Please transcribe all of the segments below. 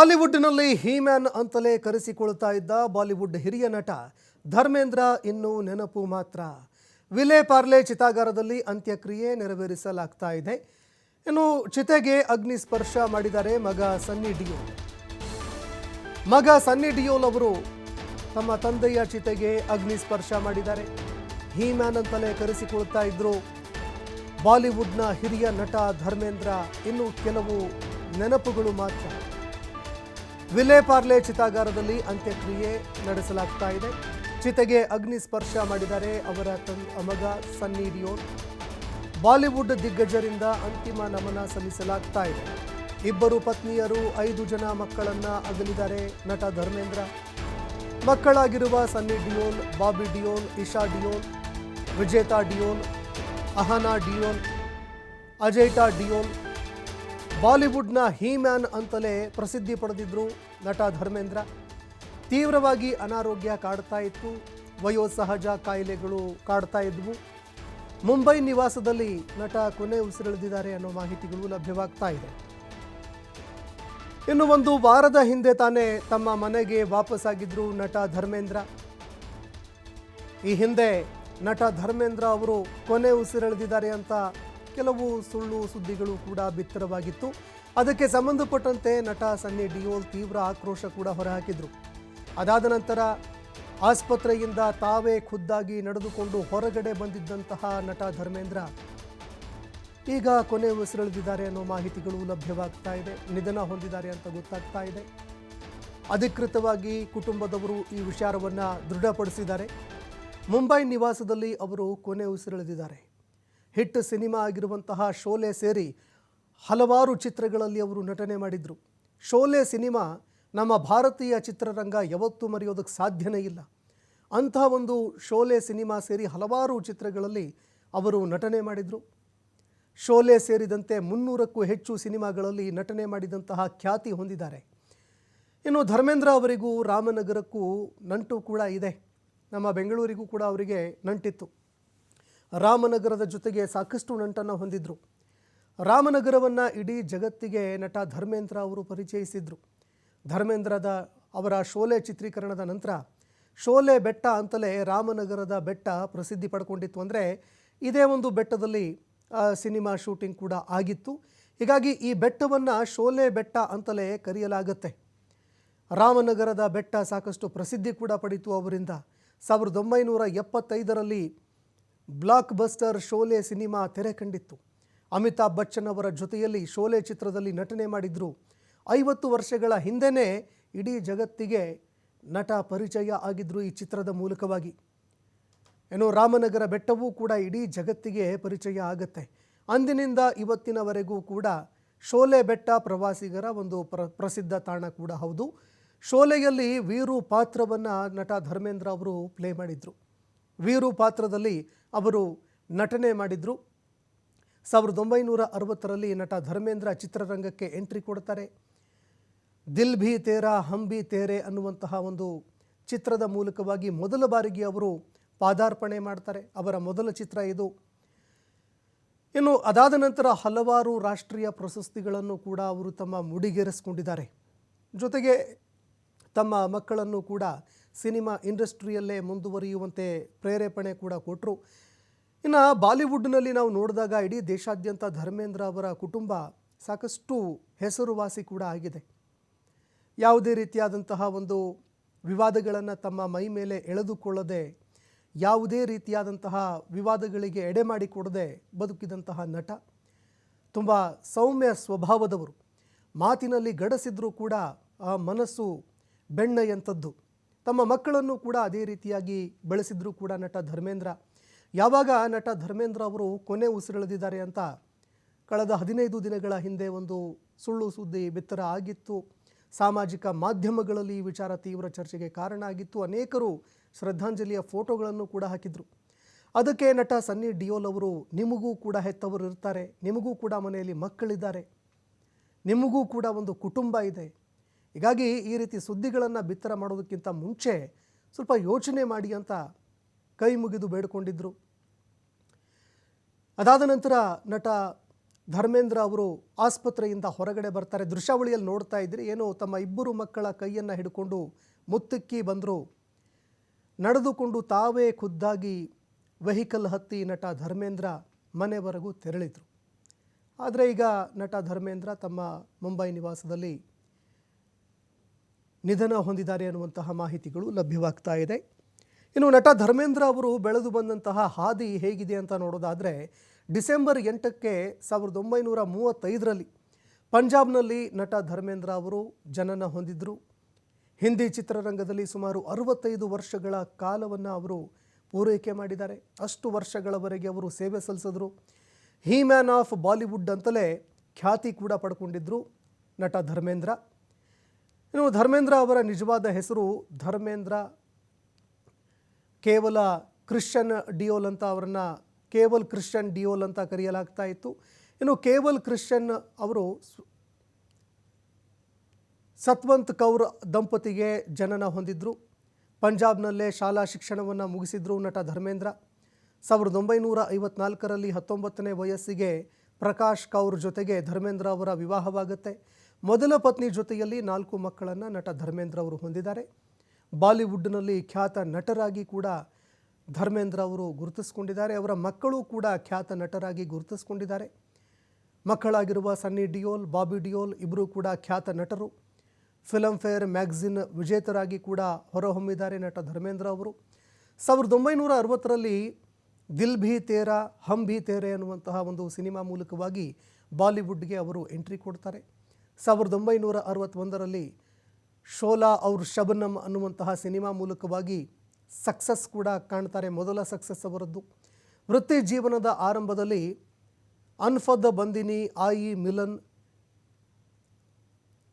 ಬಾಲಿವುಡ್ನಲ್ಲಿ He Man ಅಂತಲೇ ಕರೆಸಿಕೊಳ್ತಾ ಇದ್ದ Bollywood ಹಿರಿಯ ನಟ ಧರ್ಮೇಂದ್ರ ಇನ್ನು ನೆನಪು ಮಾತ್ರ. ವಿಲೆ ಪಾರ್ಲೆ ಚಿತಾಗಾರದಲ್ಲಿ ಅಂತ್ಯಕ್ರಿಯೆ ನೆರವೇರಿಸಲಾಗ್ತಾ ಇದೆ. ಇನ್ನು ಚಿತೆಗೆ ಅಗ್ನಿ ಸ್ಪರ್ಶ ಮಾಡಿದ್ದಾರೆ ಮಗ ಸನ್ನಿ ಡಿಯೋಲ್. ಮಗ ಸನ್ನಿ ಡಿಯೋಲ್ ಅವರು ತಮ್ಮ ತಂದೆಯ ಚಿತೆಗೆ ಅಗ್ನಿ ಸ್ಪರ್ಶ ಮಾಡಿದ್ದಾರೆ. ಹೀಮ್ಯಾನ್ ಅಂತಲೇ ಕರೆಸಿಕೊಳ್ತಾ ಇದ್ರು ಬಾಲಿವುಡ್ನ ಹಿರಿಯ ನಟ ಧರ್ಮೇಂದ್ರ. ಇನ್ನು ಕೆಲವು ನೆನಪುಗಳು ಮಾತ್ರ. ವಿಲೆ ಪಾರ್ಲೆ ಚಿತಾಗಾರದಲ್ಲಿ ಅಂತ್ಯಕ್ರಿಯೆ ನಡೆಸಲಾಗ್ತಾ ಇದೆ. ಚಿತೆಗೆ ಅಗ್ನಿ ಸ್ಪರ್ಶ ಮಾಡಿದ್ದಾರೆ ಅವರ ತನ್, ಮಗ ಸನ್ನಿ ಡಿಯೋನ್. ಬಾಲಿವುಡ್ ದಿಗ್ಗಜರಿಂದ ಅಂತಿಮ ನಮನ ಸಲ್ಲಿಸಲಾಗ್ತಾ ಇದೆ. ಇಬ್ಬರು ಪತ್ನಿಯರು ಐದು ಜನ ಮಕ್ಕಳನ್ನ ಅಗಲಿದ್ದಾರೆ ನಟ ಧರ್ಮೇಂದ್ರ. ಮಕ್ಕಳಾಗಿರುವ ಸನ್ನಿ ಡಿಯೋನ್, ಬಾಬಿ ಡಿಯೋಲ್ ಇಶಾ ಡಿಯೋಲ್ ವಿಜೇತಾ ಡಿಯೋಲ್ ಅಹನಾ ಡಿಯೋಲ್ ಅಜಯ್ತಾ ಡಿಯೋಲ್ ಬಾಲಿವುಡ್ನ ಹೀಮ್ಯಾನ್ ಅಂತಲೇ ಪ್ರಸಿದ್ಧಿ ಪಡೆದಿದ್ರು ನಟ ಧರ್ಮೇಂದ್ರ. ತೀವ್ರವಾಗಿ ಅನಾರೋಗ್ಯ ಕಾಡ್ತಾ ಇತ್ತು, ವಯೋಸಹಜ ಕಾಯಿಲೆಗಳು ಕಾಡ್ತಾ ಇದ್ವು. ಮುಂಬೈ ನಿವಾಸದಲ್ಲಿ ನಟ ಕೊನೆ ಉಸಿರೆಳೆದಿದ್ದಾರೆ ಅನ್ನೋ ಮಾಹಿತಿಗಳು ಲಭ್ಯವಾಗ್ತಾ ಇದೆ. ಇನ್ನು ಒಂದು ವಾರದ ಹಿಂದೆ ತಾನೇ ತಮ್ಮ ಮನೆಗೆ ವಾಪಸ್ಸಾಗಿದ್ರು ನಟ ಧರ್ಮೇಂದ್ರ. ಈ ಹಿಂದೆ ನಟ ಧರ್ಮೇಂದ್ರ ಅವರು ಕೊನೆ ಉಸಿರೆಳೆದಿದ್ದಾರೆ ಅಂತ ಕೆಲವು ಸುಳ್ಳು ಸುದ್ದಿಗಳು ಕೂಡ ಬಿತ್ತರವಾಗಿತ್ತು. ಅದಕ್ಕೆ ಸಂಬಂಧಪಟ್ಟಂತೆ ನಟ ಸನ್ನಿ ಡಿಯೋಲ್ ತೀವ್ರ ಆಕ್ರೋಶ ಕೂಡ ಹೊರಹಾಕಿದ್ರು. ಅದಾದ ನಂತರ ಆಸ್ಪತ್ರೆಯಿಂದ ತಾವೇ ಖುದ್ದಾಗಿ ನಡೆದುಕೊಂಡು ಹೊರಗಡೆ ಬಂದಿದ್ದಂತಹ ನಟ ಧರ್ಮೇಂದ್ರ ಈಗ ಕೊನೆ ಉಸಿರೆಳೆದಿದ್ದಾರೆ ಅನ್ನೋ ಮಾಹಿತಿಗಳು ಲಭ್ಯವಾಗ್ತಾ ಇದೆ, ನಿಧನ ಹೊಂದಿದ್ದಾರೆ ಅಂತ ಗೊತ್ತಾಗ್ತಾ ಇದೆ. ಅಧಿಕೃತವಾಗಿ ಕುಟುಂಬದವರು ಈ ವಿಚಾರವನ್ನು ದೃಢಪಡಿಸಿದ್ದಾರೆ. ಮುಂಬೈ ನಿವಾಸದಲ್ಲಿ ಅವರು ಕೊನೆ ಉಸಿರೆಳೆದಿದ್ದಾರೆ. ಹಿಟ್ ಸಿನಿಮಾ ಆಗಿರುವಂತಹ ಶೋಲೆ ಸೇರಿ ಹಲವಾರು ಚಿತ್ರಗಳಲ್ಲಿ ಅವರು ನಟನೆ ಮಾಡಿದರು. ಶೋಲೆ ಸಿನಿಮಾ ನಮ್ಮ ಭಾರತೀಯ ಚಿತ್ರರಂಗ ಯಾವತ್ತೂ ಮರೆಯೋದಕ್ಕೆ ಸಾಧ್ಯನೇ ಇಲ್ಲ. ಅಂಥ ಒಂದು ಶೋಲೆ ಸಿನಿಮಾ ಸೇರಿ ಹಲವಾರು ಚಿತ್ರಗಳಲ್ಲಿ ಅವರು ನಟನೆ ಮಾಡಿದರು. ಶೋಲೆ ಸೇರಿದಂತೆ ಮುನ್ನೂರಕ್ಕೂ ಹೆಚ್ಚು ಸಿನಿಮಾಗಳಲ್ಲಿ ನಟನೆ ಮಾಡಿದಂತಹ ಖ್ಯಾತಿ ಹೊಂದಿದ್ದಾರೆ. ಇನ್ನು ಧರ್ಮೇಂದ್ರ ಅವರಿಗೂ ರಾಮನಗರಕ್ಕೂ ನಂಟು ಕೂಡ ಇದೆ. ನಮ್ಮ ಬೆಂಗಳೂರಿಗೂ ಕೂಡ ಅವರಿಗೆ ನಂಟಿತ್ತು. ರಾಮನಗರದ ಜೊತೆಗೆ ಸಾಕಷ್ಟು ನಂಟನ್ನು ಹೊಂದಿದ್ರು. ರಾಮನಗರವನ್ನು ಇಡೀ ಜಗತ್ತಿಗೆ ನಟ ಧರ್ಮೇಂದ್ರ ಅವರು ಪರಿಚಯಿಸಿದ್ರು. ಧರ್ಮೇಂದ್ರದ ಅವರ ಶೋಲೆ ಚಿತ್ರೀಕರಣದ ನಂತರ ಶೋಲೆ ಬೆಟ್ಟ ಅಂತಲೇ ರಾಮನಗರದ ಬೆಟ್ಟ ಪ್ರಸಿದ್ಧಿ ಪಡ್ಕೊಂಡಿತ್ತು ಅಂದರೆ ಇದೇ ಒಂದು ಬೆಟ್ಟದಲ್ಲಿ ಸಿನಿಮಾ ಶೂಟಿಂಗ್ ಕೂಡ ಆಗಿತ್ತು. ಹೀಗಾಗಿ ಈ ಬೆಟ್ಟವನ್ನು ಶೋಲೆ ಬೆಟ್ಟ ಅಂತಲೇ ಕರೆಯಲಾಗುತ್ತೆ. ರಾಮನಗರದ ಬೆಟ್ಟ ಸಾಕಷ್ಟು ಪ್ರಸಿದ್ಧಿ ಕೂಡ ಪಡೀತು ಅವರಿಂದ. ಸಾವಿರದ ಒಂಬೈನೂರ ಎಪ್ಪತ್ತೈದರಲ್ಲಿ ಬ್ಲಾಕ್ ಬಸ್ಟರ್ ಶೋಲೆ ಸಿನಿಮಾ ತೆರೆ ಕಂಡಿತ್ತು. ಅಮಿತಾಬ್ ಬಚ್ಚನ್ ಅವರ ಜೊತೆಯಲ್ಲಿ ಶೋಲೆ ಚಿತ್ರದಲ್ಲಿ ನಟನೆ ಮಾಡಿದ್ರು. ಐವತ್ತು ವರ್ಷಗಳ ಹಿಂದೆನೇ ಇಡೀ ಜಗತ್ತಿಗೆ ನಟ ಪರಿಚಯ ಆಗಿದ್ರು ಈ ಚಿತ್ರದ ಮೂಲಕವಾಗಿ. ಏನೋ ರಾಮನಗರ ಬೆಟ್ಟವೂ ಕೂಡ ಇಡೀ ಜಗತ್ತಿಗೆ ಪರಿಚಯ ಆಗತ್ತೆ. ಅಂದಿನಿಂದ ಇವತ್ತಿನವರೆಗೂ ಕೂಡ ಶೋಲೆ ಬೆಟ್ಟ ಪ್ರವಾಸಿಗರ ಒಂದು ಪ್ರ, ಪ್ರಸಿದ್ಧ ತಾಣ ಕೂಡ ಹೌದು. ಶೋಲೆಯಲ್ಲಿ ವೀರು ಪಾತ್ರವನ್ನು ನಟ ಧರ್ಮೇಂದ್ರ ಅವರು ಪ್ಲೇ ಮಾಡಿದರು. ವೀರು ಪಾತ್ರದಲ್ಲಿ ಅವರು ನಟನೆ ಮಾಡಿದರು. ಸಾವಿರದ ಒಂಬೈನೂರ ಅರವತ್ತರಲ್ಲಿ ನಟ ಧರ್ಮೇಂದ್ರ ಚಿತ್ರರಂಗಕ್ಕೆ ಎಂಟ್ರಿ ಕೊಡ್ತಾರೆ. ದಿಲ್ ಭಿ ತೇರಾ ಹಂ ಭಿ ತೇರೆ ಅನ್ನುವಂತಹ ಒಂದು ಚಿತ್ರದ ಮೂಲಕವಾಗಿ ಮೊದಲ ಬಾರಿಗೆ ಅವರು ಪಾದಾರ್ಪಣೆ ಮಾಡ್ತಾರೆ. ಅವರ ಮೊದಲ ಚಿತ್ರ ಇದು. ಇನ್ನು ಅದಾದ ನಂತರ ಹಲವಾರು ರಾಷ್ಟ್ರೀಯ ಪ್ರಶಸ್ತಿಗಳನ್ನು ಕೂಡ ಅವರು ತಮ್ಮ ಮುಡಿಗೇರಿಸ್ಕೊಂಡಿದ್ದಾರೆ. ಜೊತೆಗೆ ತಮ್ಮ ಮಕ್ಕಳನ್ನು ಕೂಡ ಸಿನಿಮಾ ಇಂಡಸ್ಟ್ರಿಯಲ್ಲೇ ಮುಂದುವರಿಯುವಂತೆ ಪ್ರೇರೇಪಣೆ ಕೂಡ ಕೊಟ್ಟರು ಇನ್ನು ಬಾಲಿವುಡ್ನಲ್ಲಿ ನಾವು ನೋಡಿದಾಗ ಇಡೀ ದೇಶಾದ್ಯಂತ ಧರ್ಮೇಂದ್ರ ಅವರ ಕುಟುಂಬ ಸಾಕಷ್ಟು ಹೆಸರುವಾಸಿ ಕೂಡ ಆಗಿದೆ. ಯಾವುದೇ ರೀತಿಯಾದಂತಹ ಒಂದು ವಿವಾದಗಳನ್ನು ತಮ್ಮ ಮೈ ಮೇಲೆ ಎಳೆದುಕೊಳ್ಳದೆ, ಯಾವುದೇ ರೀತಿಯಾದಂತಹ ವಿವಾದಗಳಿಗೆ ಎಡೆ ಮಾಡಿಕೊಡದೆ ಬದುಕಿದಂತಹ ನಟ, ತುಂಬ ಸೌಮ್ಯ ಸ್ವಭಾವದವರು. ಮಾತಿನಲ್ಲಿ ಗಡಸಿದ್ರೂ ಕೂಡ ಆ ಮನಸ್ಸು ಬೆಣ್ಣೆಯಂಥದ್ದು. ತಮ್ಮ ಮಕ್ಕಳನ್ನು ಕೂಡ ಅದೇ ರೀತಿಯಾಗಿ ಬೆಳೆಸಿದ್ರು ಕೂಡ ನಟ ಧರ್ಮೇಂದ್ರ ಯಾವಾಗ ನಟ ಧರ್ಮೇಂದ್ರ ಅವರು ಕೊನೆ ಉಸಿರೆಳೆದಿದ್ದಾರೆ ಅಂತ ಕಳೆದ ಹದಿನೈದು ದಿನಗಳ ಹಿಂದೆ ಒಂದು ಸುಳ್ಳು ಸುದ್ದಿ ಬಿತ್ತರ ಆಗಿತ್ತು. ಸಾಮಾಜಿಕ ಮಾಧ್ಯಮಗಳಲ್ಲಿ ಈ ವಿಚಾರ ತೀವ್ರ ಚರ್ಚೆಗೆ ಕಾರಣ ಆಗಿತ್ತು. ಅನೇಕರು ಶ್ರದ್ಧಾಂಜಲಿಯ ಫೋಟೋಗಳನ್ನು ಕೂಡ ಹಾಕಿದರು. ಅದಕ್ಕೆ ನಟ ಸನ್ನಿ ಡಿಯೋಲ್ ಅವರು, ನಿಮಗೂ ಕೂಡ ಹೆತ್ತವರು ಇರ್ತಾರೆ ನಿಮಗೂ ಕೂಡ ಮನೆಯಲ್ಲಿ ಮಕ್ಕಳಿದ್ದಾರೆ. ನಿಮಗೂ ಕೂಡ ಒಂದು ಕುಟುಂಬ ಇದೆ. ಹೀಗಾಗಿ ಈ ರೀತಿ ಸುದ್ದಿಗಳನ್ನು ಬಿತ್ತರ ಮಾಡೋದಕ್ಕಿಂತ ಮುಂಚೆ ಸ್ವಲ್ಪ ಯೋಚನೆ ಮಾಡಿ ಅಂತ ಕೈ ಮುಗಿದು ಬೇಡಿಕೊಂಡಿದ್ದರು ಅದಾದ ನಂತರ ನಟ ಧರ್ಮೇಂದ್ರ ಅವರು ಆಸ್ಪತ್ರೆಯಿಂದ ಹೊರಗಡೆ ಬರ್ತಾರೆ. ದೃಶ್ಯಾವಳಿಯಲ್ಲಿ ನೋಡ್ತಾ ಇದ್ದರೆ ಏನೋ ತಮ್ಮ ಇಬ್ಬರು ಮಕ್ಕಳ ಕೈಯನ್ನು ಹಿಡ್ಕೊಂಡು ಮುತ್ತಿಕ್ಕಿ ಬಂದರು. ನಡೆದುಕೊಂಡು ತಾವೇ ಖುದ್ದಾಗಿ ವೆಹಿಕಲ್ ಹತ್ತಿ ನಟ ಧರ್ಮೇಂದ್ರ ಮನೆವರೆಗೂ ತೆರಳಿದರು. ಆದರೆ ಈಗ ನಟ ಧರ್ಮೇಂದ್ರ ತಮ್ಮ ಮುಂಬೈ ನಿವಾಸದಲ್ಲಿ ನಿಧನ ಹೊಂದಿದ್ದಾರೆ ಅನ್ನುವಂತಹ ಮಾಹಿತಿಗಳು ಲಭ್ಯವಾಗ್ತಾ ಇದೆ. ಇನ್ನು ನಟ ಧರ್ಮೇಂದ್ರ ಅವರು ಬೆಳೆದು ಬಂದಂತಹ ಹಾದಿ ಹೇಗಿದೆ ಅಂತ ನೋಡೋದಾದರೆ ಡಿಸೆಂಬರ್ ಎಂಟಕ್ಕೆ ಸಾವಿರದ ಒಂಬೈನೂರ ಮೂವತ್ತೈದರಲ್ಲಿ ಪಂಜಾಬ್ನಲ್ಲಿ ನಟ ಧರ್ಮೇಂದ್ರ ಅವರು ಜನನ ಹೊಂದಿದ್ರು. ಹಿಂದಿ ಚಿತ್ರರಂಗದಲ್ಲಿ ಸುಮಾರು ಅರವತ್ತೈದು ವರ್ಷಗಳ ಕಾಲವನ್ನು ಅವರು ಪೂರೈಕೆ ಮಾಡಿದ್ದಾರೆ. ಅಷ್ಟು ವರ್ಷಗಳವರೆಗೆ ಅವರು ಸೇವೆ ಸಲ್ಲಿಸಿದ್ರು. ಹೀ ಮ್ಯಾನ್ ಆಫ್ ಬಾಲಿವುಡ್ ಅಂತಲೇ ಖ್ಯಾತಿ ಕೂಡ ಪಡ್ಕೊಂಡಿದ್ದರು ನಟ ಧರ್ಮೇಂದ್ರ. ಇನ್ನು ಧರ್ಮೇಂದ್ರ ಅವರ ನಿಜವಾದ ಹೆಸರು ಧರ್ಮೇಂದ್ರ ಕೇವಲ ಕ್ರಿಶ್ಚಿಯನ್ ಡಿಯೋಲ್ ಅಂತ ಅವರನ್ನು ಕೇವಲ್ ಕ್ರಿಶ್ಚಿಯನ್ ಡಿಯೋಲ್ ಅಂತ ಕರೆಯಲಾಗ್ತಾ ಇತ್ತು. ಇನ್ನು ಕೇವಲ್ ಕ್ರಿಶ್ಚಿಯನ್ ಅವರು ಸತ್ವಂತ್ ಕೌರ್ ದಂಪತಿಗೆ ಜನನ ಹೊಂದಿದ್ರು. ಪಂಜಾಬ್ನಲ್ಲೇ ಶಾಲಾ ಶಿಕ್ಷಣವನ್ನು ಮುಗಿಸಿದ್ರು ನಟ ಧರ್ಮೇಂದ್ರ. ಸಾವಿರದ ಒಂಬೈನೂರ ಐವತ್ನಾಲ್ಕರಲ್ಲಿ ಹತ್ತೊಂಬತ್ತನೇ ವಯಸ್ಸಿಗೆ ಪ್ರಕಾಶ್ ಕೌರ್ ಜೊತೆಗೆ ಧರ್ಮೇಂದ್ರ ಅವರ ವಿವಾಹವಾಗುತ್ತೆ. ಮೊದಲ ಪತ್ನಿ ಜೊತೆಯಲ್ಲಿ ನಾಲ್ಕು ಮಕ್ಕಳನ್ನು ನಟ ಧರ್ಮೇಂದ್ರ ಅವರು ಹೊಂದಿದ್ದಾರೆ. ಬಾಲಿವುಡ್ನಲ್ಲಿ ಖ್ಯಾತ ನಟರಾಗಿ ಕೂಡ ಧರ್ಮೇಂದ್ರ ಅವರು ಗುರುತಿಸ್ಕೊಂಡಿದ್ದಾರೆ. ಅವರ ಮಕ್ಕಳು ಕೂಡ ಖ್ಯಾತ ನಟರಾಗಿ ಗುರುತಿಸ್ಕೊಂಡಿದ್ದಾರೆ. ಮಕ್ಕಳಾಗಿರುವ ಸನ್ನಿ ಡಿಯೋಲ್, ಬಾಬಿ ಡಿಯೋಲ್ ಇಬ್ಬರು ಕೂಡ ಖ್ಯಾತ ನಟರು. ಫಿಲಮ್ ಫೇರ್ ಮ್ಯಾಗ್ಝಿನ್ ವಿಜೇತರಾಗಿ ಕೂಡ ಹೊರಹೊಮ್ಮಿದ್ದಾರೆ ನಟ ಧರ್ಮೇಂದ್ರ ಅವರು. ಸಾವಿರದ ಒಂಬೈನೂರ ಅರವತ್ತರಲ್ಲಿ ದಿಲ್ ಭಿ ತೇರಾ, ಹಮ್ ಭಿ ತೇರೆ ಅನ್ನುವಂತಹ ಒಂದು ಸಿನಿಮಾ ಮೂಲಕವಾಗಿ ಬಾಲಿವುಡ್ಗೆ ಅವರು ಎಂಟ್ರಿ ಕೊಡ್ತಾರೆ. ಸಾವಿರದ ಒಂಬೈನೂರ ಅರವತ್ತೊಂದರಲ್ಲಿ ಶೋಲಾ ಅವ್ರ ಶಬನಮ್ ಅನ್ನುವಂತಹ ಸಿನಿಮಾ ಮೂಲಕವಾಗಿ ಸಕ್ಸಸ್ ಕೂಡ ಕಾಣ್ತಾರೆ. ಮೊದಲ ಸಕ್ಸಸ್ ಅವರದ್ದು. ವೃತ್ತಿ ಜೀವನದ ಆರಂಭದಲ್ಲಿ ಅನ್ಫದ್ ಬಂದಿನಿ, ಆಯಿ ಮಿಲನ್,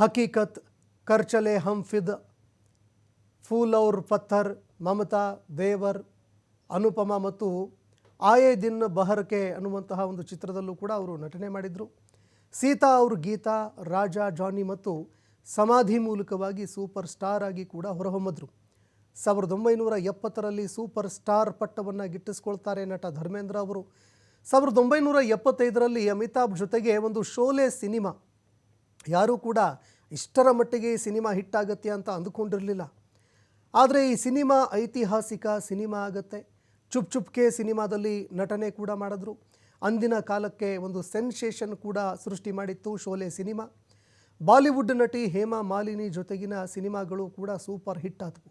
ಹಕೀಕತ್, ಕರ್ಚಲೆ ಹಂಫಿದ್ ಫಿದ್ ಫೂಲ್ ಔರ್ ಪತ್ಥರ್ ಮಮತಾ, ದೇವರ್, ಅನುಪಮ ಮತ್ತು ಆಯೇ ದಿನ್ ಬಹರ್ಕೆ ಅನ್ನುವಂತಹ ಒಂದು ಚಿತ್ರದಲ್ಲೂ ಕೂಡ ಅವರು ನಟನೆ ಮಾಡಿದರು. ಸೀತಾ ಅವ್ರ ಗೀತಾ, ರಾಜಾ ಜಾನಿ ಮತ್ತು ಸಮಾಧಿ ಮೂಲಕವಾಗಿ ಸೂಪರ್ ಸ್ಟಾರ್ ಆಗಿ ಕೂಡ ಹೊರಹೊಮ್ಮಿದ್ರು. ಸಾವಿರದ ಒಂಬೈನೂರ ಎಪ್ಪತ್ತರಲ್ಲಿ ಸೂಪರ್ ಸ್ಟಾರ್ ಪಟ್ಟವನ್ನು ಗಿಟ್ಟಿಸ್ಕೊಳ್ತಾರೆ ನಟ ಧರ್ಮೇಂದ್ರ ಅವರು. ಸಾವಿರದ ಒಂಬೈನೂರ ಎಪ್ಪತ್ತೈದರಲ್ಲಿ ಅಮಿತಾಬ್ ಜೊತೆಗೆ ಒಂದು ಶೋಲೆ ಸಿನಿಮಾ. ಯಾರೂ ಕೂಡ ಇಷ್ಟರ ಮಟ್ಟಿಗೆ ಈ ಸಿನಿಮಾ ಹಿಟ್ ಆಗತ್ತೆ ಅಂತ ಅಂದುಕೊಂಡಿರಲಿಲ್ಲ. ಆದರೆ ಈ ಸಿನಿಮಾ ಐತಿಹಾಸಿಕ ಸಿನಿಮಾ ಆಗತ್ತೆ. ಚುಪ್ ಚುಪ್ಕೆ ಸಿನಿಮಾದಲ್ಲಿ ನಟನೆ ಕೂಡ ಮಾಡಿದ್ರು. ಅಂದಿನ ಕಾಲಕ್ಕೆ ಒಂದು ಸೆನ್ಸೇಷನ್ ಕೂಡ ಸೃಷ್ಟಿ ಮಾಡಿತ್ತು ಶೋಲೆ ಸಿನಿಮಾ. ಬಾಲಿವುಡ್ ನಟಿ ಹೇಮಾ ಮಾಲಿನಿ ಜೊತೆಗಿನ ಸಿನಿಮಾಗಳು ಕೂಡ ಸೂಪರ್ ಹಿಟ್ ಆದವು.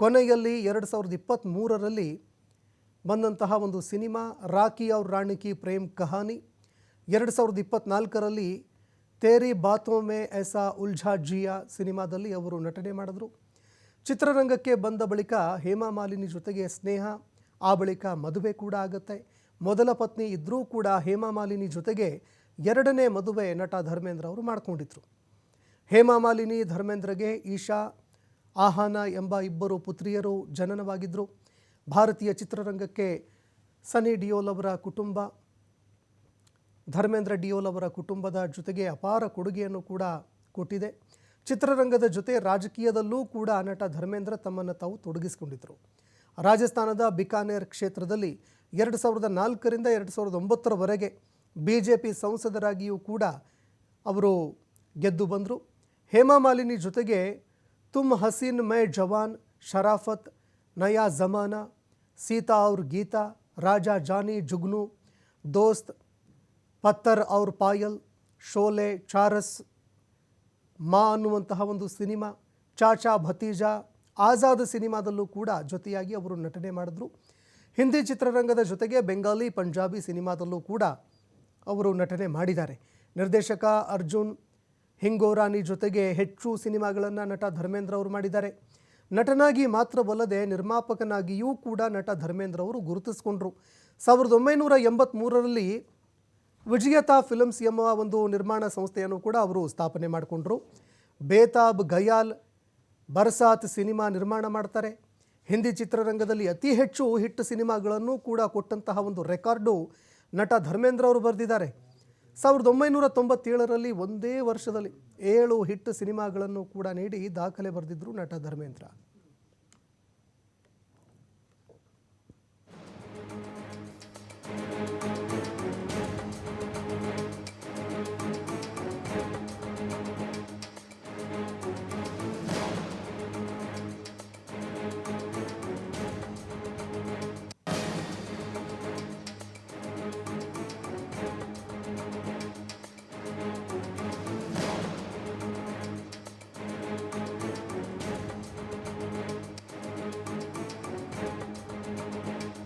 ಕೊನೆಯಲ್ಲಿ ಎರಡು ಸಾವಿರದ ಇಪ್ಪತ್ತ್ಮೂರರಲ್ಲಿ ಬಂದಂತಹ ಒಂದು ಸಿನಿಮಾ, ರಾಕಿ ಅವ್ರ ರಾಣಿ ಕಿ ಪ್ರೇಮ್ ಕಹಾನಿ. ಎರಡು ಸಾವಿರದ ಇಪ್ಪತ್ತ್ನಾಲ್ಕರಲ್ಲಿ ತೇರಿ ಬಾತೋ ಮೇ ಐಸಾ ಉಲ್ಝಾ ಜಿಯಾ ಸಿನಿಮಾದಲ್ಲಿ ಅವರು ನಟನೆ ಮಾಡಿದ್ರು. ಚಿತ್ರರಂಗಕ್ಕೆ ಬಂದ ಬಳಿಕ ಹೇಮಾ ಮಾಲಿನಿ ಜೊತೆಗೆ ಸ್ನೇಹ, ಆ ಬಳಿಕ ಮದುವೆ ಕೂಡ ಆಗುತ್ತೆ. ಮೊದಲ ಪತ್ನಿ ಇದ್ದರೂ ಕೂಡ ಹೇಮಾ ಮಾಲಿನಿ ಜೊತೆಗೆ ಎರಡನೇ ಮದುವೆ ನಟ ಧರ್ಮೇಂದ್ರ ಅವರು ಮಾಡಿಕೊಂಡಿದ್ರು. ಹೇಮಾ ಮಾಲಿನಿ ಧರ್ಮೇಂದ್ರಗೆ ಈಶಾ, ಆಹಾನ ಎಂಬ ಇಬ್ಬರು ಪುತ್ರಿಯರು ಜನನವಾಗಿದ್ದರು ಭಾರತೀಯ ಚಿತ್ರರಂಗಕ್ಕೆ ಸನಿ ಡಿಯೋಲ್ ಅವರ ಕುಟುಂಬ, ಧರ್ಮೇಂದ್ರ ಡಿಯೋಲ್ ಅವರ ಕುಟುಂಬದ ಜೊತೆಗೆ ಅಪಾರ ಕೊಡುಗೆಯನ್ನು ಕೂಡ ಕೊಟ್ಟಿದೆ. ಚಿತ್ರರಂಗದ ಜೊತೆ ರಾಜಕೀಯದಲ್ಲೂ ಕೂಡ ನಟ ಧರ್ಮೇಂದ್ರ ತಮ್ಮನ್ನು ತಾವು ತೊಡಗಿಸಿಕೊಂಡಿದ್ದರು ರಾಜಸ್ಥಾನದ ಬಿಕಾನೇರ್ ಕ್ಷೇತ್ರದಲ್ಲಿ ಎರಡು ಸಾವಿರದ ನಾಲ್ಕರಿಂದ ಎರಡು ಸಾವಿರದ ಒಂಬತ್ತರವರೆಗೆ ಬಿ ಜೆ ಪಿ ಸಂಸದರಾಗಿಯೂ ಕೂಡ ಅವರು ಗೆದ್ದು ಬಂದರು. ಹೇಮಾ ಮಾಲಿನಿ ಜೊತೆಗೆ ತುಮ್ ಹಸೀನ್ ಮೈ ಜವಾನ್, ಶರಾಫತ್, ನಯಾ ಜಮಾನ, ಸೀತಾ ಅವ್ರ ಗೀತಾ, ರಾಜಾ ಜಾನಿ ಜುಗ್ನು, ದೋಸ್ತ್ ಪತ್ತರ್ ಅವ್ರ ಪಾಯಲ್, ಶೋಲೆ ಚಾರಸ್, ಮಾ ಅನ್ನುವಂತಹ ಒಂದು ಸಿನಿಮಾ, ಚಾಚಾ ಭತೀಜಾ, ಆಜಾದ್ ಸಿನಿಮಾದಲ್ಲೂ ಕೂಡ ಜೊತೆಯಾಗಿ ಅವರು ನಟನೆ ಮಾಡಿದ್ರು. ಹಿಂದಿ ಚಿತ್ರರಂಗದ ಜೊತೆಗೆ ಬೆಂಗಾಲಿ, ಪಂಜಾಬಿ ಸಿನಿಮಾದಲ್ಲೂ ಕೂಡ ಅವರು ನಟನೆ ಮಾಡಿದ್ದಾರೆ. ನಿರ್ದೇಶಕ ಅರ್ಜುನ್ ಹಿಂಗೋರಾನಿ ಜೊತೆಗೆ ಹೆಚ್ಚು ಸಿನಿಮಾಗಳನ್ನು ನಟ ಧರ್ಮೇಂದ್ರ ಅವರು ಮಾಡಿದ್ದಾರೆ. ನಟನಾಗಿ ಮಾತ್ರವಲ್ಲದೆ ನಿರ್ಮಾಪಕನಾಗಿಯೂ ಕೂಡ ನಟ ಧರ್ಮೇಂದ್ರ ಅವರು ಗುರುತಿಸಿಕೊಂಡರು. ಸಾವಿರದ ಒಂಬೈನೂರ ಎಂಬತ್ತ್ಮೂರರಲ್ಲಿ ವಿಜಯತಾ ಫಿಲಮ್ಸ್ ಎಂಬ ಒಂದು ನಿರ್ಮಾಣ ಸಂಸ್ಥೆಯನ್ನು ಕೂಡ ಅವರು ಸ್ಥಾಪನೆ ಮಾಡಿಕೊಂಡ್ರು. ಬೇತಾಬ್ ಗಯಾಲ್, ಬರ್ಸಾತ್ ಸಿನಿಮಾ ನಿರ್ಮಾಣ ಮಾಡ್ತಾರೆ. ಹಿಂದಿ ಚಿತ್ರರಂಗದಲ್ಲಿ ಅತಿ ಹೆಚ್ಚು ಹಿಟ್ ಸಿನಿಮಾಗಳನ್ನು ಕೂಡ ಕೊಟ್ಟಂತಹ ಒಂದು ರೆಕಾರ್ಡು ನಟ ಧರ್ಮೇಂದ್ರ ಅವರು ಬರೆದಿದ್ದಾರೆ. ಸಾವಿರದ ಒಂಬೈನೂರ ತೊಂಬತ್ತೇಳರಲ್ಲಿ ಒಂದೇ ವರ್ಷದಲ್ಲಿ ಏಳು ಹಿಟ್ ಸಿನಿಮಾಗಳನ್ನು ಕೂಡ ನೀಡಿ ದಾಖಲೆ ಬರೆದಿದ್ದರು ನಟ ಧರ್ಮೇಂದ್ರ.